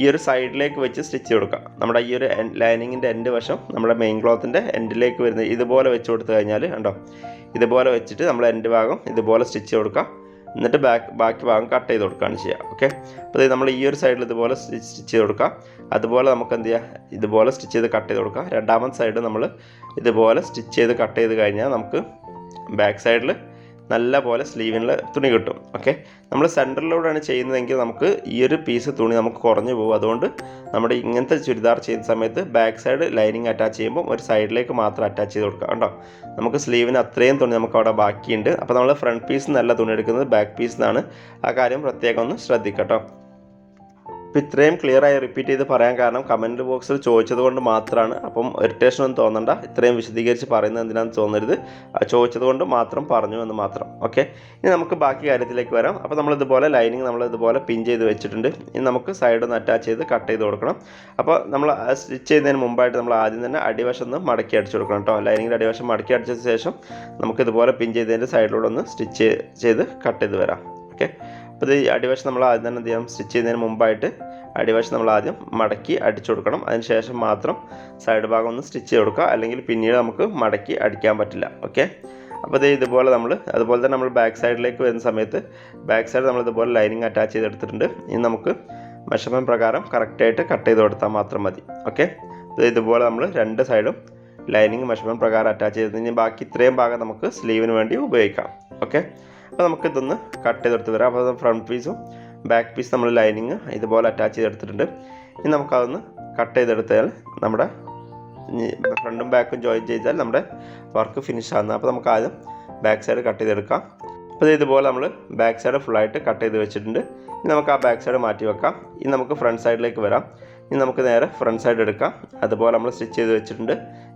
ഈ ഒരു സൈഡിലേക്ക് വെച്ച് സ്റ്റിച്ച് കൊടുക്കാം. നമ്മുടെ ഈ ഒരു ലൈനിങ്ങിന്റെ എൻഡ് വശം നമ്മുടെ മെയിൻ ക്ലോത്തിന്റെ എൻഡിലേക്ക് വരുന്ന ഇതുപോലെ വെച്ച് കൊടുത്തു കഴിഞ്ഞാൽ കണ്ടോ? ഇതുപോലെ വെച്ചിട്ട് നമ്മൾ എൻഡ് ഭാഗം ഇതുപോലെ സ്റ്റിച്ച് കൊടുക്കാം. എന്നിട്ട് ബാക്ക് ബാക്കി ഭാഗം കട്ട് ചെയ്ത് കൊടുക്കുകയാണ് ചെയ്യുക. ഓക്കെ അപ്പോൾ നമ്മൾ ഈ ഒരു സൈഡിൽ ഇതുപോലെ സ്റ്റിച്ച് ചെയ്ത് കൊടുക്കുക അതുപോലെ നമുക്ക് എന്ത് ചെയ്യുക ഇതുപോലെ സ്റ്റിച്ച് ചെയ്ത് കട്ട് ചെയ്ത് കൊടുക്കാം. രണ്ടാമത്തെ സൈഡ് നമ്മൾ ഇതുപോലെ സ്റ്റിച്ച് ചെയ്ത് കട്ട് ചെയ്ത് കഴിഞ്ഞാൽ നമുക്ക് ബാക്ക് സൈഡിൽ നല്ല പോലെ സ്ലീവിനുള്ള തുണി കിട്ടും. ഓക്കെ നമ്മൾ സെന്ററിലൂടെയാണ് ചെയ്യുന്നതെങ്കിൽ നമുക്ക് ഈ ഒരു പീസ് തുണി നമുക്ക് കുറഞ്ഞു പോകും. അതുകൊണ്ട് നമ്മുടെ ഇങ്ങനത്തെ ചുരിദാർ ചെയ്യുന്ന സമയത്ത് ബാക്ക് സൈഡ് ലൈനിങ് അറ്റാച്ച് ചെയ്യുമ്പോൾ ഒരു സൈഡിലേക്ക് മാത്രം അറ്റാച്ച് ചെയ്ത് കൊടുക്കുക കേട്ടോ. നമുക്ക് സ്ലീവിന് അത്രയും തുണി നമുക്ക് അവിടെ ബാക്കിയുണ്ട്. അപ്പോൾ നമ്മൾ ഫ്രണ്ട് പീസ് നല്ല തുണി എടുക്കുന്നത് ബാക്ക് പീസ് നിന്നാണ് ആ കാര്യം പ്രത്യേകം ഒന്ന് ശ്രദ്ധിക്കട്ടോ. അപ്പോൾ ഇത്രയും ക്ലിയർ ആയി റിപ്പീറ്റ് ചെയ്ത് പറയാൻ കാരണം കമന്റ് ബോക്സിൽ ചോദിച്ചത് കൊണ്ട് മാത്രമാണ് അപ്പം ഇറിറ്റേഷൻ ഒന്നും തോന്നണ്ട. ഇത്രയും വിശദീകരിച്ച് പറയുന്നത് എന്തിനാണെന്ന് തോന്നരുത്. ചോദിച്ചത് കൊണ്ട് മാത്രം പറഞ്ഞു എന്ന് മാത്രം. ഓക്കെ ഇനി നമുക്ക് ബാക്കി കാര്യത്തിലേക്ക് വരാം. അപ്പോൾ നമ്മൾ ഇതുപോലെ ലൈനിങ് നമ്മൾ ഇതുപോലെ പിൻ ചെയ്ത് വെച്ചിട്ടുണ്ട്. ഇനി നമുക്ക് സൈഡ് ഒന്ന് അറ്റാച്ച് ചെയ്ത് കട്ട് ചെയ്ത് കൊടുക്കണം. അപ്പോൾ നമ്മൾ സ്റ്റിച്ച് ചെയ്യുന്നതിന് മുമ്പായിട്ട് നമ്മൾ ആദ്യം തന്നെ അടിവശം ഒന്ന് മടക്കി അടിച്ചു കൊടുക്കണം കേട്ടോ. ലൈനിങ്ങിന്റെ അടിവശം മടക്കി അടിച്ചതിന് ശേഷം നമുക്ക് ഇതുപോലെ പിൻ ചെയ്തതിന്റെ സൈഡിലൂടെ ഒന്ന് സ്റ്റിച്ച് ചെയ്ത് കട്ട് ചെയ്ത് വരാം. ഓക്കെ അപ്പോൾ ഇത് അടിവശം നമ്മൾ ആദ്യം തന്നെ എന്ത് സ്റ്റിച്ച് ചെയ്യുന്നതിന് മുമ്പായിട്ട് അടിവശം നമ്മൾ ആദ്യം മടക്കി അടിച്ചു കൊടുക്കണം. അതിന് ശേഷം മാത്രം സൈഡ് ഭാഗം ഒന്ന് സ്റ്റിച്ച് ചെയ്ത് കൊടുക്കുക. അല്ലെങ്കിൽ പിന്നീട് നമുക്ക് മടക്കി അടിക്കാൻ പറ്റില്ല. ഓക്കെ? അപ്പോൾ ഇത് ഇതുപോലെ നമ്മൾ അതുപോലെ തന്നെ നമ്മൾ ബാക്ക് സൈഡിലേക്ക് വരുന്ന സമയത്ത് ബാക്ക് സൈഡ് നമ്മൾ ഇതുപോലെ ലൈനിങ് അറ്റാച്ച് ചെയ്തെടുത്തിട്ടുണ്ട്. ഇനി നമുക്ക് മെഷർമെന്റ് പ്രകാരം കറക്റ്റായിട്ട് കട്ട് ചെയ്ത് കൊടുത്താൽ മാത്രം മതി. ഓക്കെ? ഇത് ഇതുപോലെ നമ്മൾ രണ്ട് സൈഡും ലൈനിങ് മെഷർമെന്റ് പ്രകാരം അറ്റാച്ച് ചെയ്ത് ഇനി ബാക്കി ഇത്രയും ഭാഗം നമുക്ക് സ്ലീവിന് വേണ്ടി ഉപയോഗിക്കാം. ഓക്കെ? അപ്പോൾ നമുക്ക് ഇതൊന്ന് കട്ട് ചെയ്തെടുത്ത് വരാം. അപ്പോൾ ഫ്രണ്ട് പീസും ബാക്ക് പീസ് നമ്മൾ ലൈനിങ് ഇതുപോലെ അറ്റാച്ച് ചെയ്തെടുത്തിട്ടുണ്ട്. ഇനി നമുക്കതൊന്ന് കട്ട് ചെയ്തെടുത്താൽ നമ്മുടെ ഫ്രണ്ടും ബാക്കും ജോയിൻ ചെയ്താൽ നമ്മുടെ വർക്ക് ഫിനിഷ് ആകുന്നത് അപ്പോൾ നമുക്ക് ആദ്യം ബാക്ക് സൈഡ് കട്ട് ചെയ്തെടുക്കാം. അപ്പോൾ ഇതുപോലെ നമ്മൾ ബാക്ക് സൈഡ് ഫുള്ളായിട്ട് കട്ട് ചെയ്ത് വെച്ചിട്ടുണ്ട്. ഇനി നമുക്ക് ആ ബാക്ക് സൈഡ് മാറ്റി വെക്കാം. ഇനി നമുക്ക് ഫ്രണ്ട് സൈഡിലേക്ക് വരാം. ഇനി നമുക്ക് നേരെ ഫ്രണ്ട് സൈഡ് എടുക്കാം. അതുപോലെ നമ്മൾ സ്റ്റിച്ച് ചെയ്ത് വെച്ചിട്ടുണ്ട്.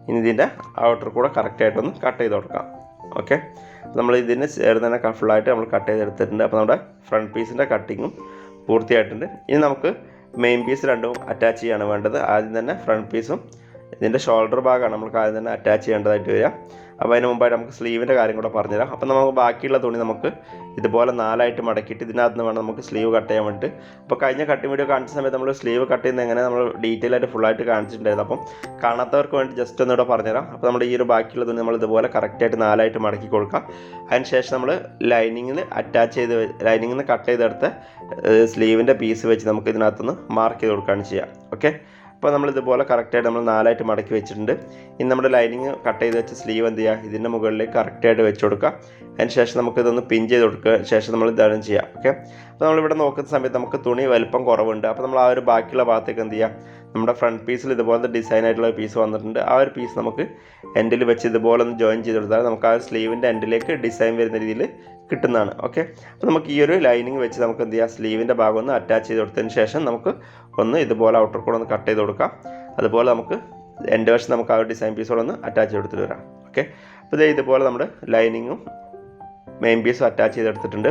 ഇനി ഇതിന്റെ ഔട്ടർ കൂടെ കറക്റ്റായിട്ടൊന്ന് കട്ട് ചെയ്ത് കൊടുക്കാം. ഓക്കെ? നമ്മൾ ഇതിന് ചേർന്ന് തന്നെ ഫുള്ളായിട്ട് നമ്മൾ കട്ട് ചെയ്തെടുത്തിട്ടുണ്ട്. അപ്പോൾ നമ്മുടെ ഫ്രണ്ട് പീസിന്റെ കട്ടിങ്ങും പൂർത്തിയായിട്ടുണ്ട്. ഇനി നമുക്ക് മെയിൻ പീസ് രണ്ടും അറ്റാച്ച് ചെയ്യാണ് വേണ്ടത്. ആദ്യം തന്നെ ഫ്രണ്ട് പീസും ഇതിന്റെ ഷോൾഡർ ഭാഗമാണ്. നമുക്ക് ആദ്യം തന്നെ അറ്റാച്ച് ചെയ്യേണ്ടതായിട്ട് വരിക. അപ്പോൾ അതിന് മുമ്പായിട്ട് നമുക്ക് സ്ലീവിന്റെ കാര്യം കൂടെ പറഞ്ഞുതരാം. അപ്പോൾ നമുക്ക് ബാക്കിയുള്ള തുണി നമുക്ക് ഇതുപോലെ നാലായിട്ട് മടക്കിയിട്ട് ഇതിനകത്ത് നിന്ന് വേണം നമുക്ക് സ്ലീവ് കട്ട് ചെയ്യാൻ വേണ്ടിയിട്ട്. അപ്പോൾ കഴിഞ്ഞ കട്ടിങ് വീഡിയോ കാണിച്ച സമയത്ത് നമ്മൾ സ്ലീവ് കട്ട് ചെയ്യുന്ന എങ്ങനെ നമ്മൾ ഡീറ്റെയിൽ ആയിട്ട് ഫുള്ളായിട്ട് കാണിച്ചിട്ടുണ്ടായിരുന്നു. അപ്പം കാണാത്തവർക്ക് വേണ്ടി ജസ്റ്റ് ഒന്നുകൂടെ പറഞ്ഞുതരാം. അപ്പോൾ നമ്മുടെ ഈ ഒരു ബാക്കിയുള്ള തുണി നമ്മൾ ഇതുപോലെ കറക്റ്റായിട്ട് നാലായിട്ട് മടക്കി കൊടുക്കാം. അതിന് ശേഷം നമ്മൾ ലൈനിങ്ങിൽ അറ്റാച്ച് ചെയ്ത് ലൈനിങ്ങിൽ നിന്ന് കട്ട് ചെയ്തെടുത്ത് സ്ലീവിന്റെ പീസ് വെച്ച് നമുക്ക് ഇതിനകത്തുനിന്ന് മാർക്ക് ചെയ്ത് കൊടുക്കുകയാണ് ചെയ്യുക ഓക്കെ അപ്പോൾ നമ്മൾ ഇതുപോലെ കറക്റ്റായിട്ട് നമ്മൾ നാലായിട്ട് മടക്കി വെച്ചിട്ടുണ്ട്. ഇനി നമ്മുടെ ലൈനിങ് കട്ട് ചെയ്ത് വെച്ച സ്ലീവ് എന്ത് ചെയ്യുക? ഇതിന്റെ മുകളിലേക്ക് കറക്റ്റായിട്ട് വെച്ച് കൊടുക്കുക. അതിന് ശേഷം നമുക്ക് ഇതൊന്ന് പിൻ ചെയ്ത് കൊടുക്കുക. ശേഷം നമ്മൾ ഇതാണ് ചെയ്യുക. ഓക്കെ അപ്പോൾ നമ്മളിവിടെ നോക്കുന്ന സമയത്ത് നമുക്ക് തുണി വലിപ്പം കുറവുണ്ട്. അപ്പോൾ നമ്മൾ ആ ഒരു ബാക്കിയുള്ള ഭാഗത്തേക്ക് എന്ത് ചെയ്യുക? നമ്മുടെ ഫ്രണ്ട് പീസിൽ ഇതുപോലത്തെ ഡിസൈൻ ആയിട്ടുള്ള പീസ് വന്നിട്ടുണ്ട്. ആ ഒരു പീസ് നമുക്ക് എൻഡിൽ വെച്ച് ഇതുപോലെ ഒന്ന് ജോയിൻ ചെയ്ത് കൊടുത്താൽ നമുക്ക് ആ സ്ലീവിന്റെ എൻഡിലേക്ക് ഡിസൈൻ വരുന്ന രീതിയിൽ കിട്ടുന്നതാണ്. ഓക്കെ അപ്പോൾ നമുക്ക് ഈ ഒരു ലൈനിങ് വെച്ച് നമുക്ക് എന്ത് ചെയ്യാം? സ്ലീവിന്റെ ഭാഗം ഒന്ന് അറ്റാച്ച് ചെയ്ത് കൊടുത്തതിന് ശേഷം നമുക്ക് ഒന്ന് ഇതുപോലെ ഔട്ടർ കൂടെ ഒന്ന് കട്ട് ചെയ്ത് കൊടുക്കാം. അതുപോലെ നമുക്ക് എന്റെ വശം നമുക്ക് ആ ഒരു ഡിസൈൻ പീസോടെ ഒന്ന് അറ്റാച്ച് ചെയ്തെടുത്തിട്ട് വരാം. ഓക്കെ അപ്പോൾ ഇതേ ഇതുപോലെ നമ്മുടെ ലൈനിങ്ങും മെയിൻ പീസും അറ്റാച്ച് ചെയ്തെടുത്തിട്ടുണ്ട്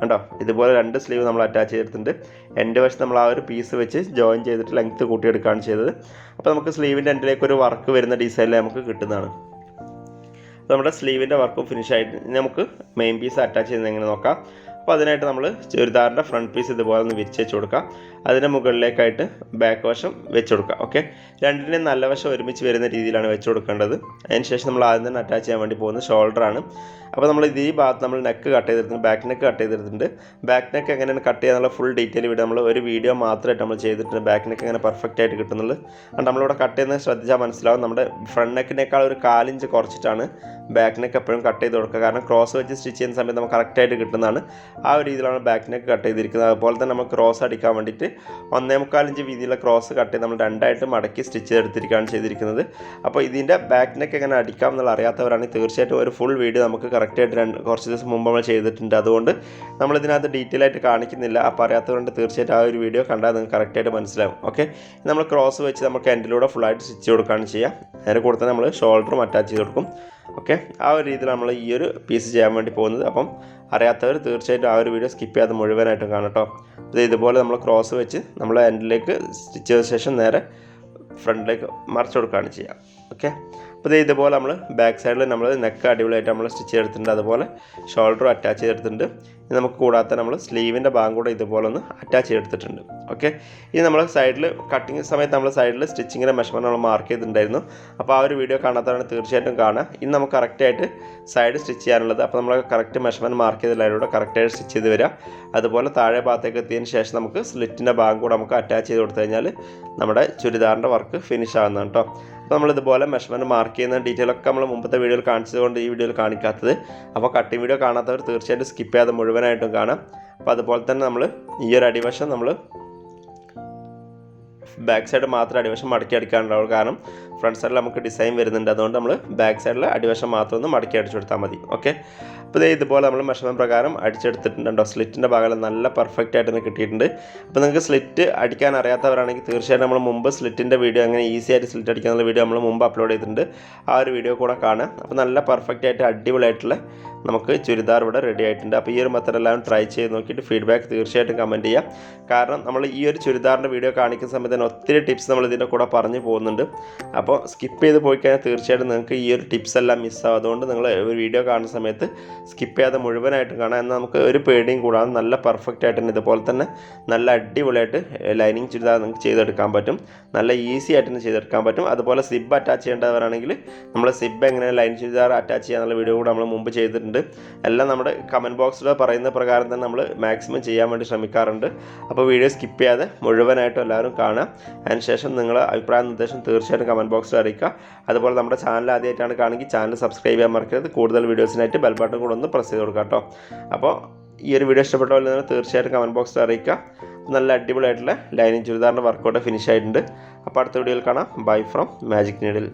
കണ്ടോ? ഇതുപോലെ രണ്ട് സ്ലീവ് നമ്മൾ അറ്റാച്ച് ചെയ്തിട്ടുണ്ട്. എന്റെ വശത്ത് നമ്മൾ ആ ഒരു പീസ് വെച്ച് ജോയിൻ ചെയ്തിട്ട് ലെങ്ത്ത് കൂട്ടിയെടുക്കുകയാണ് ചെയ്തത്. അപ്പോൾ നമുക്ക് സ്ലീവിന്റെ എൻഡിലേക്ക് ഒരു വർക്ക് വരുന്ന ഡിസൈനിൽ നമുക്ക് കിട്ടുന്നതാണ്. നമ്മുടെ സ്ലീവിന്റെ വർക്കും ഫിനിഷ് ആയിട്ട് നമുക്ക് മെയിൻ പീസ് അറ്റാച്ച് ചെയ്യുന്നത് എങ്ങനെ നോക്കാം? അപ്പോൾ അതിനായിട്ട് നമ്മൾ ചുരിദാറിന്റെ ഫ്രണ്ട് പീസ് ഇതുപോലെ ഒന്ന് വിരിച്ച് വെച്ച് കൊടുക്കാം. അതിന്റെ മുകളിലേക്കായിട്ട് ബാക്ക് വശം വെച്ച് കൊടുക്കുക ഓക്കെ രണ്ടിന്റെയും നല്ല വശം ഒരുമിച്ച് വരുന്ന രീതിയിലാണ് വെച്ച് കൊടുക്കേണ്ടത്. അതിന് ശേഷം നമ്മൾ ആദ്യം തന്നെ അറ്റാച്ച് ചെയ്യാൻ വേണ്ടി പോകുന്നത് ഷോൾഡറാണ് അപ്പോൾ നമ്മൾ ഇത് ഈ ഭാഗത്ത് നമ്മൾ നെക്ക് കട്ട് ചെയ്തിട്ടുണ്ട് ബാക്ക് നെക്ക് കട്ട് ചെയ്തിട്ടുണ്ട്. ബാക്ക് നെക്ക് എങ്ങനെയാണ് കട്ട് ചെയ്യാനുള്ള ഫുൾ ഡീറ്റെയിൽ വീഡിയോ നമ്മൾ ഒരു വീഡിയോ മാത്രമായിട്ട് നമ്മൾ ചെയ്തിട്ടുണ്ട്. ബാക്ക് നെക്ക് എങ്ങനെ പെർഫെക്റ്റ് ആയിട്ട് കിട്ടുന്നുള്ളത്. അതുകൊണ്ട് നമ്മളിവിടെ കട്ട് ചെയ്യുന്നത് ശ്രദ്ധിച്ചാൽ മനസ്സിലാവും. നമ്മുടെ ഫ്രണ്ട് നെക്കിനേക്കാൾ ഒരു കാലിഞ്ച് കുറച്ചിട്ടാണ് ബാക്ക് നെക്ക് എപ്പോഴും കട്ട് ചെയ്ത് കൊടുക്കുക. കാരണം ക്രോസ് വെച്ച് സ്റ്റിച്ച് ചെയ്യുന്ന സമയത്ത് നമുക്ക് കറക്റ്റായിട്ട് കിട്ടുന്നതാണ്. ആ ഒരു രീതിയിലാണ് ബാക്ക് നെക്ക് കട്ട് ചെയ്തിരിക്കുന്നത്. അതുപോലെ തന്നെ നമ്മൾ ക്രോസ് അടിക്കാൻ വേണ്ടിയിട്ട് ഒന്നേ മുക്കാലിഞ്ച് വീതിയിലുള്ള ക്രോസ് കട്ട് ചെയ്ത് നമ്മൾ രണ്ടായിട്ട് മടക്കി സ്റ്റിച്ച് ചെയ്തെടുത്തിരിക്കുകയാണ് ചെയ്തിരിക്കുന്നത്. അപ്പോൾ ഇതിന്റെ ബാക്ക് നെക്ക് എങ്ങനെ അടിക്കാം എന്നുള്ള അറിയാത്തവരാണെങ്കിൽ തീർച്ചയായിട്ടും ഒരു ഫുൾ വീഡിയോ നമുക്ക് കറക്റ്റായിട്ട് രണ്ട് കുറച്ച് ദിവസം മുമ്പ് നമ്മൾ ചെയ്തിട്ടുണ്ട്. അതുകൊണ്ട് നമ്മൾ ഇതിനകത്ത് ഡീറ്റെയിൽ ആയിട്ട് കാണിക്കുന്നില്ല. അപ്പോൾ അറിയാത്തതുകൊണ്ട് തീർച്ചയായിട്ടും ആ ഒരു വീഡിയോ കണ്ടാൽ നിങ്ങൾക്ക് കറക്റ്റായിട്ട് മനസ്സിലാവും. ഓക്കെ നമ്മൾ ക്രോസ് വെച്ച് നമുക്ക് എൻഡിലൂടെ ഫുള്ളായിട്ട് സ്റ്റിച്ച് കൊടുക്കുകയാണ് ചെയ്യുക. നേരെ കൂടെ തന്നെ നമ്മൾ ഷോൾഡറും അറ്റാച്ച് ചെയ്ത് കൊടുക്കും. ഓക്കെ ആ ഒരു രീതിയിൽ നമ്മൾ ഈ ഒരു പീസ് ചെയ്യാൻ വേണ്ടി പോകുന്നത്. അപ്പം അറിയാത്തവർ തീർച്ചയായിട്ടും ആ ഒരു വീഡിയോ സ്കിപ്പ് ചെയ്യാതെ മുഴുവനായിട്ടും കാണട്ടോ ഇത് ഇതുപോലെ നമ്മൾ ക്രോസ് വെച്ച് നമ്മൾ എൻഡിലേക്ക് സ്റ്റിച്ച് ചെയ്ത ശേഷം നേരെ ഫ്രണ്ടിലേക്ക് മറിച്ച് കൊടുക്കുകയാണ് ചെയ്യുക. ഓക്കെ അപ്പോൾ ഇതേ ഇതുപോലെ നമ്മൾ ബാക്ക് സൈഡിൽ നമ്മൾ നെക്ക് അടിപൊളിയായിട്ട് നമ്മൾ സ്റ്റിച്ച് ചെയ്തെടുത്തിട്ടുണ്ട്. അതുപോലെ ഷോൾഡറും അറ്റാച്ച് ചെയ്തെടുത്തിട്ടുണ്ട്. ഇനി നമുക്ക് കൂടാത്ത നമ്മൾ സ്ലീവിന്റെ ഭാഗം കൂടെ ഇതുപോലെ ഒന്ന് അറ്റാച്ച് ചെയ്തെടുത്തിട്ടുണ്ട്. ഓക്കെ ഇനി നമ്മൾ സൈഡിൽ കട്ടിങ് സമയത്ത് നമ്മൾ സൈഡിൽ സ്റ്റിച്ചിങ്ങിന്റെ മെഷർമെന്റ് നമ്മൾ മാർക്ക് ചെയ്തിട്ടുണ്ടായിരുന്നു. അപ്പോൾ ആ ഒരു വീഡിയോ കാണാത്തതാണ് തീർച്ചയായിട്ടും കാണുക. ഇനി നമുക്ക് കറക്റ്റായിട്ട് സൈഡ് സ്റ്റിച്ച് ചെയ്യാനുള്ളത്. അപ്പോൾ നമ്മൾ കറക്റ്റ് മെഷർമെന്റ് മാർക്ക് ചെയ്തതിലൂടെ കറക്റ്റായിട്ട് സ്റ്റിച്ച് ചെയ്ത് വരിക. അതുപോലെ താഴെ ഭാഗത്തേക്ക് എത്തിയതിന് ശേഷം നമുക്ക് സ്ലിറ്റിന്റെ ഭാഗം കൂടെ നമുക്ക് അറ്റാച്ച് ചെയ്ത് കൊടുത്തു കഴിഞ്ഞാൽ നമ്മുടെ ചുരിദാറിന്റെ വർക്ക് ഫിനിഷ് ആകുന്നതാണ് കേട്ടോ നമ്മളിതുപോലെ മെഷർമെന്റ് മാർക്ക് ചെയ്യുന്ന ഡീറ്റെയിൽ ഒക്കെ നമ്മൾ മുമ്പത്തെ വീഡിയോയിൽ കാണിച്ചതുകൊണ്ട് ഈ വീഡിയോയിൽ കാണിക്കാത്തത്. അപ്പോൾ കട്ടിങ് വീഡിയോ കാണാത്തവർ തീർച്ചയായിട്ടും സ്കിപ്പ് ചെയ്യാതെ മുഴുവനായിട്ടും കാണാം. അപ്പോൾ അതുപോലെ തന്നെ നമ്മൾ ഈ ഒരു അടിവശം നമ്മൾ ബാക്ക് സൈഡ് മാത്രം അടിവശം മടക്കി അടിക്കാനുണ്ടാവുള്ളൂ. കാരണം ഫ്രണ്ട് സൈഡിൽ നമുക്ക് ഡിസൈൻ വരുന്നുണ്ട്. അതുകൊണ്ട് നമ്മൾ ബാക്ക് സൈഡിൽ അടിവശം മാത്രം ഒന്ന് മടക്കി അടിച്ചു കൊടുത്താൽ മതി. ഓക്കെ അപ്പോൾ ഇതേ ഇതുപോലെ നമ്മൾ മെഷർമെന്റ് പ്രകാരം അടിച്ചെടുത്തിട്ടുണ്ടോ? സ്ലിറ്റിന്റെ ഭാഗം നല്ല പെർഫെക്റ്റ് ആയിട്ട് തന്നെ കിട്ടിയിട്ടുണ്ട്. അപ്പോൾ നിങ്ങൾക്ക് സ്ലിറ്റ് അടിക്കാൻ അറിയാത്തവരാണെങ്കിൽ തീർച്ചയായിട്ടും നമ്മൾ മുമ്പ് സ്ലിറ്റിന്റെ വീഡിയോ അങ്ങനെ ഈസി ആയിട്ട് സ്ലിറ്റ് അടിക്കാനുള്ള വീഡിയോ നമ്മൾ മുമ്പ് അപ്ലോഡ് ചെയ്തിട്ടുണ്ട്. ആ ഒരു വീഡിയോ കൂടെ കാണാം അപ്പോൾ നല്ല പെർഫെക്റ്റ് ആയിട്ട് അടിപൊളിയായിട്ടുള്ള നമുക്ക് ചുരിദാർ ഇവിടെ റെഡി ആയിട്ടുണ്ട്. അപ്പോൾ ഈ ഒരു മെത്തഡ് എല്ലാവരും ട്രൈ ചെയ്ത് നോക്കിയിട്ട് ഫീഡ്ബാക്ക് തീർച്ചയായിട്ടും കമന്റ് ചെയ്യാം കാരണം നമ്മൾ ഈ ഒരു ചുരിദാറിന്റെ വീഡിയോ കാണിക്കുന്ന സമയത്ത് തന്നെ ഒത്തിരി ടിപ്സ് നമ്മൾ ഇതിന്റെ കൂടെ പറഞ്ഞു പോകുന്നുണ്ട്. അപ്പോൾ സ്കിപ്പ് ചെയ്ത് പോയി കഴിഞ്ഞാൽ തീർച്ചയായിട്ടും നിങ്ങൾക്ക് ഈ ഒരു ടിപ്സ് എല്ലാം മിസ്സാവും അതുകൊണ്ട് നിങ്ങൾ ഒരു വീഡിയോ കാണുന്ന സമയത്ത് സ്കിപ്പ് ചെയ്യാതെ മുഴുവനായിട്ട് കാണാം. എന്നാൽ നമുക്ക് ഒരു പേടിയും കൂടാതെ നല്ല പെർഫെക്റ്റ് ആയിട്ട് തന്നെ ഇതുപോലെ തന്നെ നല്ല അടിപൊളിയായിട്ട് ലൈനിങ് ചുരിദാർ നിങ്ങൾക്ക് ചെയ്തെടുക്കാൻ പറ്റും. നല്ല ഈസി ആയിട്ട് തന്നെ ചെയ്തെടുക്കാൻ പറ്റും. അതുപോലെ സിബ് അറ്റാച്ച് ചെയ്യേണ്ടവരാണെങ്കിൽ നമ്മൾ സിബ് എങ്ങനെ ലൈൻ ചുരിദാർ അറ്റാച്ച് ചെയ്യാനുള്ള വീഡിയോ കൂടെ നമ്മൾ മുമ്പ് ചെയ്തിട്ടുണ്ട്. എല്ലാം നമ്മുടെ കമന്റ് ബോക്സിൽ പറയുന്ന പ്രകാരം തന്നെ നമ്മൾ മാക്സിമം ചെയ്യാൻ വേണ്ടി ശ്രമിക്കാറുണ്ട്. അപ്പോൾ വീഡിയോ സ്കിപ്പ് ചെയ്യാതെ മുഴുവനായിട്ടും എല്ലാവരും കാണാം അതിനുശേഷം നിങ്ങളുടെ അഭിപ്രായ നിർദ്ദേശം തീർച്ചയായിട്ടും കമന്റ് ബോക്സിൽ അറിയിക്കുക. അതുപോലെ നമ്മുടെ ചാനൽ ആദ്യമായിട്ടാണ് കാണുമെങ്കിൽ ചാനൽ സബ്സ്ക്രൈബ് ചെയ്യാൻ മറക്കരുത്. കൂടുതൽ വീഡിയോസിനായിട്ട് ബെൽ ബട്ടൺ കൂടെ ഒന്ന് പ്രസ് ചെയ്ത് കൊടുക്കുക കേട്ടോ. അപ്പോൾ ഈ ഒരു വീഡിയോ ഇഷ്ടപ്പെട്ട പോലെ തീർച്ചയായിട്ടും കമന്റ് ബോക്സിൽ അറിയിക്കുക. നല്ല അടിപൊളിയായിട്ടുള്ള ലൈനിങ് ചുരിദാറിന്റെ വർക്കൗട്ട് ഫിനിഷ് ആയിട്ടുണ്ട്. അപ്പോൾ അടുത്ത വീഡിയോയിൽ കാണാം. Bye from magic needle